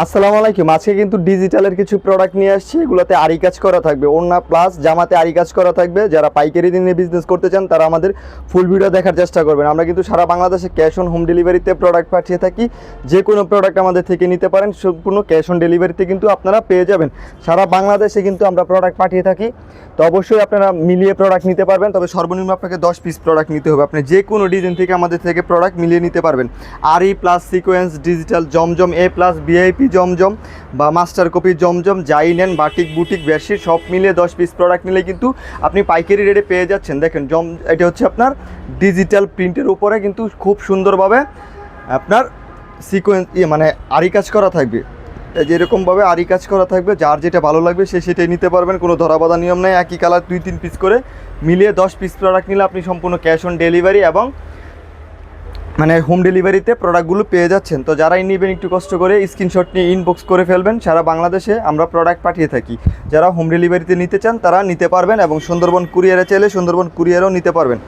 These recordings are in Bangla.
আসসালামু আলাইকুম। আজকে কিন্তু ডিজিটালের কিছু প্রোডাক্ট নিয়ে আসছি। এগুলোতে আরি কাজ করা থাকবে। ওড়না প্লাস জামাতে আরি কাজ করা থাকবে। যারা পাইকারি দিনে বিজনেস করতে চান, তারা আমাদের ফুল ভিডিও দেখার চেষ্টা করবেন। আমরা কিন্তু সারা বাংলাদেশে ক্যাশ অন হোম ডেলিভারিতে প্রোডাক্ট পাঠিয়ে থাকি। যে কোনো প্রোডাক্ট আমাদের থেকে নিতে পারেন। সম্পূর্ণ ক্যাশ অন ডেলিভারিতে কিন্তু আপনারা পেয়ে যাবেন। সারা বাংলাদেশে কিন্তু আমরা প্রোডাক্ট পাঠিয়ে থাকি। তো অবশ্যই আপনারা মিলিয়ে প্রোডাক্ট নিতে পারবেন। তবে সর্বনিম্ন আপনাকে দশ পিস প্রোডাক্ট নিতে হবে। আপনি যে কোনো ডিজাইন থেকে আমাদের থেকে প্রোডাক্ট মিলিয়ে নিতে পারবেন। আরই plus sequence digital Zamzam A plus VIP Zamzam বা মাস্টার কপি জমজম, যাই নেন, বাটিক, বুটিক, বেডশিট, সব মিলিয়ে দশ পিস প্রোডাক্ট নিলে কিন্তু আপনি পাইকারি রেটে পেয়ে যাচ্ছেন। দেখেন, জম, এটা হচ্ছে আপনার ডিজিটাল প্রিন্টের উপরে কিন্তু খুব সুন্দরভাবে আপনার সিকোয়েন্স ইয়ে মানে আরি কাজ করা থাকবে। এই যে এরকমভাবে আরি কাজ করা থাকবে, যার যেটা ভালো লাগবে সে সেটাই নিতে পারবেন, কোনো ধরাবাধা নিয়ম নেই, একই কালার দুই, তিন পিস করে মিলিয়ে দশ পিস প্রোডাক্ট নিলে আপনি সম্পূর্ণ ক্যাশ অন ডেলিভারি এবং মানে হোম ডেলিভারিতে প্রোডাক্টগুলো পেয়ে যাচ্ছেন। তো যারাই নেবেন একটু কষ্ট করে স্ক্রিনশট নিয়ে ইনবক্স করে ফেলবেন। সারা বাংলাদেশে আমরা প্রোডাক্ট পাঠিয়ে থাকি। যারা হোম ডেলিভারিতে নিতে চান, তারা নিতে পারবেন এবং সুন্দরবন কুরিয়ারে চাইলে সুন্দরবন কুরিয়ারও নিতে পারবেন।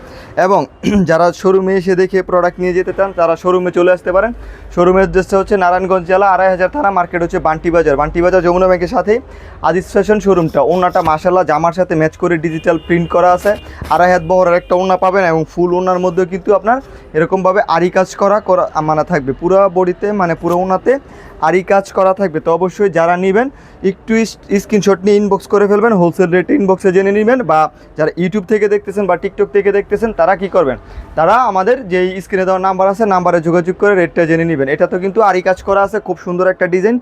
এবং যারা শোরুমে এসে দেখে প্রোডাক্ট নিয়ে যেতে চান, তারা শোরুমে চলে আসতে পারেন। শোরুমের উদ্দেশ্য হচ্ছে নারায়ণগঞ্জ জেলা আড়াই হাজার থানা, মার্কেট হচ্ছে বান্টি বাজার বান্টি বাজার যমুনা ব্যাংকের সাথেই আদিস ফ্যাশন শোরুমটা ওনাটা মাসাল্লাহ জামার সাথে ম্যাচ করে ডিজিটাল প্রিন্ট করা আছে। আড়াই হাত বহরের একটা ওনা পাবেন এবং ফুল ওনার মধ্যেও কিন্তু আপনার এরকমভাবে আরি কাজ করা করা মানে থাকবে। পুরো বডিতে মানে পুরো ওনাতে আরি কাজ করা থাকবে, তো অবশ্যই যারা নেবেন, একটু স্ক্রিনশট নিয়ে ইনবক্স করে ফেলবেন হোলসেল রেট ইনবক্সে জেনে নেবেন, বা যারা ইউটিউব থেকে দেখতেছেন বা টিকটক থেকে দেখতেছেন, তারা কি করবেন? তারা আমাদের যেই স্ক্রিনে দেওয়া নাম্বার আছে নাম্বারে যোগাযোগ করে রেটটা জেনে নেবেন। এটা তো কিন্তু আরি কাজ করা আছে, খুব সুন্দর একটা ডিজাইন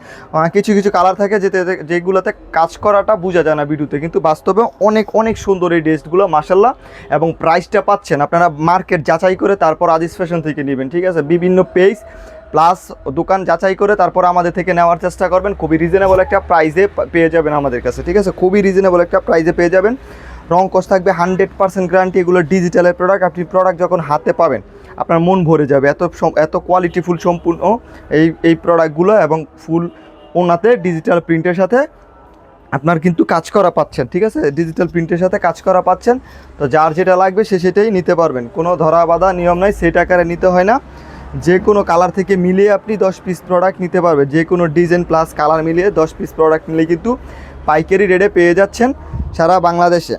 কিছু কিছু কালার থাকে যেতে, যেগুলোতে কাজ করাটা বোঝা যায় না ভিডিওতে, কিন্তু বাস্তবে অনেক অনেক সুন্দর এই ড্রেসগুলো মাসাল্লাহ এবং প্রাইসটা পাচ্ছেন। আপনারা মার্কেট যাচাই করে তারপর আদিস ফ্যাশন থেকে নেবেন, ঠিক আছে? বিভিন্ন পেজ প্লাস দোকান যাচাই করে তারপর আমাদের থেকে নেওয়ার চেষ্টা করবেন। খুবই রিজনেবল একটা প্রাইজে পেয়ে যাবেন আমাদের কাছে, ঠিক আছে? খুবই রিজনেবল একটা প্রাইজে পেয়ে যাবেন। রং কস থাকবে হান্ড্রেড পার্সেন্ট গ্যারান্টি এগুলো ডিজিটালের প্রোডাক্ট আপনি প্রোডাক্ট যখন হাতে পাবেন, আপনার মন ভরে যাবে। এত এত কোয়ালিটিফুল সম্পূর্ণ এই এই প্রোডাক্টগুলো এবং ফুল ওনাতে ডিজিটাল প্রিন্টের সাথে আপনার কিন্তু কাজ করা পাচ্ছেন, ঠিক আছে? ডিজিটাল প্রিন্টের সাথে কাজ করা পাচ্ছেন। তো যার যেটা লাগবে সে সেটাই নিতে পারবেন। কোনো ধরা বাধা নিয়ম নাই, সেটা আকারে নিতে হয় না। যে কোনো কালার থেকে মিলিয়ে আপনি দশ পিস প্রোডাক্ট নিতে পারবেন। যে কোনো ডিজাইন প্লাস কালার মিলিয়ে দশ পিস প্রোডাক্ট নিলে কিন্তু পাইকারি রেটে পেয়ে যাচ্ছেন সারা বাংলাদেশে।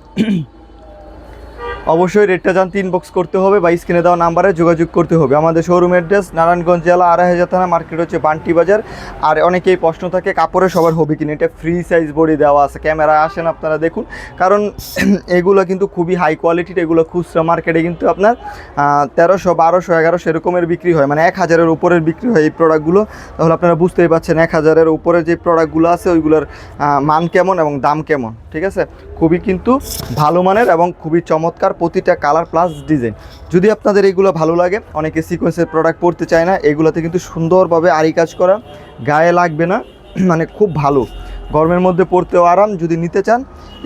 অবশ্যই রেটটা জানতে ইনবক্স করতে হবে বা স্ক্রিনে দেওয়া নাম্বারে যোগাযোগ করতে হবে। আমাদের শোরুম অ্যাড্রেস নারায়ণগঞ্জ জেলা আড়াই হাজার থানা মার্কেট হচ্ছে বান্টি বাজার। আর অনেকেই প্রশ্ন থাকে কাপড়ে সবার হবে কিনা এটা ফ্রি সাইজ বডি দেওয়া আছে। ক্যামেরা আসেন আপনারা দেখুন। কারণ এগুলো কিন্তু খুবই হাই কোয়ালিটির এগুলো খুচরা মার্কেটে কিন্তু আপনার তেরোশো, বারোশো, এগারোশো এরকমের বিক্রি হয়। মানে এক হাজারের উপরের বিক্রি হয় এই প্রোডাক্টগুলো তাহলে আপনারা বুঝতেই পারছেন, এক হাজারের উপরে যে প্রোডাক্টগুলো আছে, ওইগুলোর মান কেমন এবং দাম কেমন, ঠিক আছে? খুবই কিন্তু ভালো মানের এবং খুবই চমৎকার প্রতিটা কালার প্লাস ডিজাইন যদি আপনাদের এগুলো ভালো লাগে, অনেকে সিকোয়েন্সের প্রোডাক্ট পরতে চায় না, এগুলোতে কিন্তু সুন্দরভাবে আরি কাজ করা, গায়ে লাগবে না মানে খুব ভালো। গরমের মধ্যে পড়তেও আরাম, যদি নিতে চান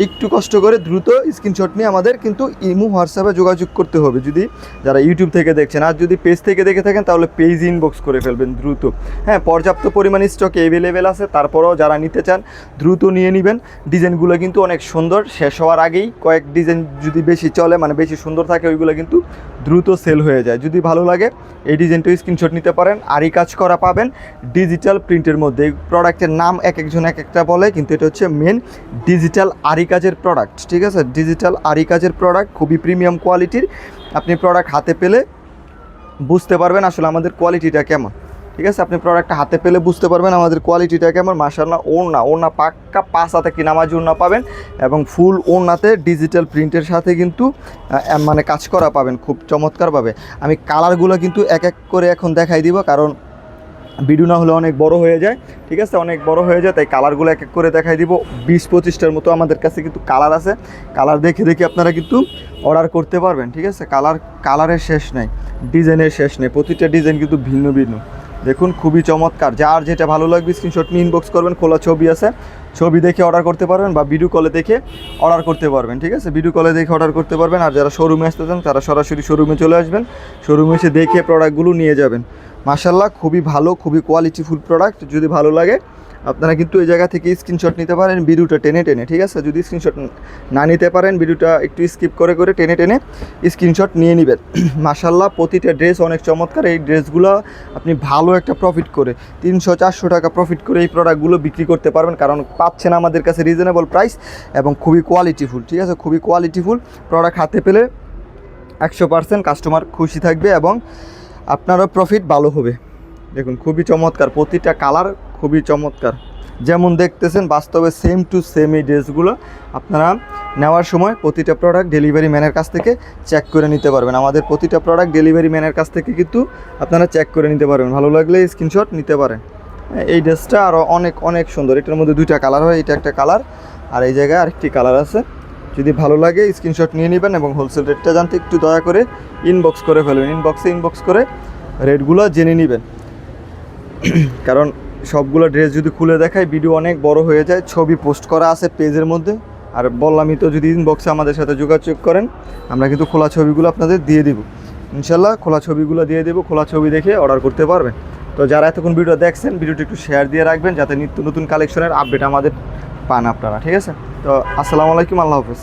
একটু কষ্ট করে দ্রুত স্ক্রিনশট নিয়ে আমাদের কিন্তু ইমু, হোয়াটসঅ্যাপে যোগাযোগ করতে হবে। যদি যারা ইউটিউব থেকে দেখছেন, আর যদি পেজ থেকে দেখে থাকেন, তাহলে পেজ ইনবক্স করে ফেলবেন দ্রুত। হ্যাঁ পর্যাপ্ত পরিমাণে স্টক অ্যাভেলেবেল আছে, তারপরেও যারা নিতে চান, দ্রুত নিয়ে নেবেন। ডিজাইনগুলো কিন্তু অনেক সুন্দর, শেষ হওয়ার আগেই কয়েক ডিজাইন যদি বেশি চলে মানে বেশি সুন্দর থাকে, ওইগুলো কিন্তু দ্রুত সেল হয়ে যায়। যদি ভালো লাগে, এই ডিজাইনটা স্ক্রিনশট নিতে পারেন। আরই কাজ করা পাবেন ডিজিটাল প্রিন্টের মধ্যে। এই প্রোডাক্টের নাম এক একজন এক একটা বলে, কিন্তু এটা হচ্ছে মেন ডিজিটাল আরি কাজের প্রোডাক্ট ঠিক আছে? ডিজিটাল আরি কাজের প্রোডাক্ট খুবই প্রিমিয়াম কোয়ালিটির আপনি প্রোডাক্ট হাতে পেলে বুঝতে পারবেন আসলে আমাদের কোয়ালিটিটা কেমন। ঠিক আছে? আপনি প্রোডাক্টটা হাতে পেলে বুঝতে পারবেন আমাদের কোয়ালিটিটা কেমন। মাসাল্লাহ ওড়না ওড়না পাক্কা পাঁচ হাতে কি নামাজ ওড়না পাবেন এবং ফুল ওড়নাতে ডিজিটাল প্রিন্টের সাথে কিন্তু মানে কাজ করা পাবেন খুব চমৎকারভাবে। আমি কালারগুলো কিন্তু এক এক করে এখন দেখাই দিব কারণ ভিডিও না হলে অনেক বড় হয়ে যায়। ঠিক আছে? অনেক বড় হয়ে যায়, তাই কালারগুলো এক এক করে দেখাই দিব। বিশ পঁচিশটার মতো আমাদের কাছে কিন্তু কালার আছে। কালার দেখে দেখে আপনারা কিন্তু অর্ডার করতে পারবেন। ঠিক আছে? কালার কালারের শেষ নেই ডিজাইনের শেষ নেই। প্রতিটা ডিজাইন কিন্তু ভিন্ন ভিন্ন। দেখুন, খুবই চমৎকার। যার যেটা ভালো লাগবে স্ক্রিনশট নিয়ে ইনবক্স করবেন, খোলা ছবি আছে। ছবি দেখে অর্ডার করতে পারবেন বা ভিডিও কলে দেখে অর্ডার করতে পারবেন, ঠিক আছে? ভিডিও কলে দেখে অর্ডার করতে পারবেন। আর যারা শোরুমে আসতে চান, তারা সরাসরি শোরুমে চলে আসবেন। শোরুমে এসে দেখে প্রোডাক্টগুলো নিয়ে যাবেন। মাসাল্লাহ খুবই ভালো, খুবই কোয়ালিটিফুল প্রোডাক্ট যদি ভালো লাগে আপনারা কিন্তু এই জায়গা থেকে স্ক্রিনশট নিতে পারেন ভিডিওটা টেনে টেনে, ঠিক আছে? যদি স্ক্রিনশট না নিতে পারেন, ভিডিওটা একটু স্কিপ করে করে টেনে টেনে স্ক্রিনশট নিয়ে নেবেন। মাসাল্লাহ প্রতিটা ড্রেস অনেক চমৎকার। এই ড্রেসগুলো আপনি ভালো একটা প্রফিট করে, তিনশো, চারশো টাকা প্রফিট করে এই প্রোডাক্টগুলো বিক্রি করতে পারবেন। কারণ পাচ্ছেন আমাদের কাছে রিজনেবল প্রাইস এবং খুবই কোয়ালিটিফুল ঠিক আছে? খুবই কোয়ালিটিফুল প্রোডাক্ট হাতে পেলে একশো পার্সেন্ট কাস্টমার খুশি থাকবে এবং আপনারও প্রফিট ভালো হবে। দেখুন, খুবই চমৎকার। প্রতিটা কালার খুবই চমৎকার। যেমন দেখতেছেন, বাস্তবে সেম টু সেম এই ড্রেসগুলো আপনারা নেওয়ার সময় প্রতিটা প্রোডাক্ট ডেলিভারি ম্যানের কাছ থেকে চেক করে নিতে পারবেন। আমাদের প্রতিটা প্রোডাক্ট ডেলিভারি ম্যানের কাছ থেকে কিন্তু আপনারা চেক করে নিতে পারবেন। ভালো লাগলে স্ক্রিনশট নিতে পারেন। এই ড্রেসটা আরও অনেক অনেক সুন্দর। এটার মধ্যে দুইটা কালার হয়, এটা একটা কালার আর এই জায়গায় আরেকটি কালার আছে। যদি ভালো লাগে স্ক্রিনশট নিয়ে নেবেন এবং হোলসেল রেটটা জানতে একটু দয়া করে ইনবক্স করে ফেলবেন ইনবক্সে ইনবক্স করে রেটগুলো জেনে নেবেন। কারণ সবগুলো ড্রেস যদি খুলে দেখায় ভিডিও অনেক বড় হয়ে যায়, ছবি পোস্ট করা আছে পেজের মধ্যে। আর বললামই তো যদি ইনবক্সে আমাদের সাথে যোগাযোগ করেন, আমরা কিন্তু খোলা ছবিগুলো আপনাদের দিয়ে দিব। ইনশাল্লাহ খোলা ছবিগুলো দিয়ে দেবো, খোলা ছবি দেখে অর্ডার করতে পারবেন। তো যারা এতক্ষণ ভিডিও দেখছেন, ভিডিওটি একটু শেয়ার দিয়ে রাখবেন, যাতে নিত্য নতুন কালেকশনের আপডেট আমাদের পান আপনারা, ঠিক আছে? তো আসসালামু আলাইকুম, আল্লাহ হাফেজ।